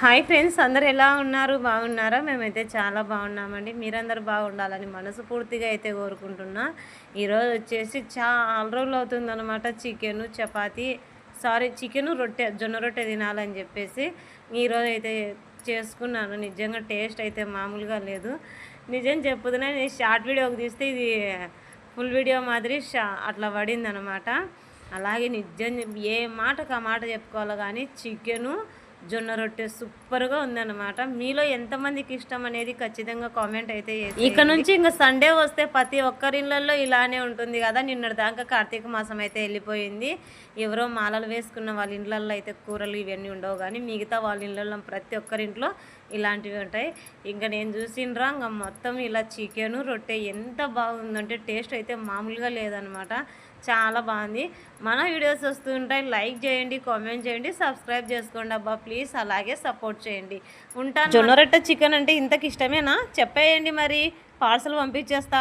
Hi friends అందరు ఎలా ఉన్నారు? బాగున్నారా? మేమైతే చాలా బాగున్నామండి. మీరందరూ బాగుండాలని మనస్ఫూర్తిగా అయితే కోరుకుంటున్నా. ఈరోజు వచ్చేసి చాలా రోజులు అవుతుందన్నమాట చికెను చపాతి సారీ చికెను రొట్టె జొన్న రొట్టె తినాలని చెప్పేసి ఈరోజు అయితే చేసుకున్నాను. నిజంగా టేస్ట్ అయితే మామూలుగా లేదు. నిజం చెప్పుదనే నేను షార్ట్ వీడియోకి తీస్తే ఇది ఫుల్ వీడియో మాదిరి షా అట్లా పడింది అనమాట అలాగే నిజం ఏ మాటకు ఆ మాట చెప్పుకోవాలి కానీ చికెను జొన్న రొట్టె సూపర్గా ఉందన్నమాట. మీలో ఎంతమందికి ఇష్టం అనేది ఖచ్చితంగా కామెంట్ అయితే ఇక నుంచి ఇంకా సండే వస్తే ప్రతి ఒక్కరిళ్ళల్లో ఇలానే ఉంటుంది కదా. నిన్నటి దాకా కార్తీక మాసం అయితే వెళ్ళిపోయింది. ఎవరో మాలలు వేసుకున్న వాళ్ళ ఇళ్ళల్లో అయితే కూరలు ఇవన్నీ ఉండవు కానీ మిగతా వాళ్ళ ఇళ్ళల్లో ప్రతి ఒక్కరింట్లో ఇలాంటివి ఉంటాయి. ఇంకా నేను చూసినరా ఇంకా మొత్తం ఇలా చికెను రొట్టె ఎంత బాగుందంటే టేస్ట్ అయితే మామూలుగా లేదనమాట చాలా బాగుంది. మన వీడియోస్ వస్తుంటాయి లైక్ చేయండి కామెంట్ చేయండి. సబ్స్క్రైబ్ చేసుకోండి అబ్బా. ప్లీజ్ అలాగే సపోర్ట్ చేయండి. ఉంటాను జొన్న రొట్టె చికెన్ అంటే ఇంతకి ఇష్టమేనా చెప్పేయండి మరి. పార్సల్ పంపించేస్తా.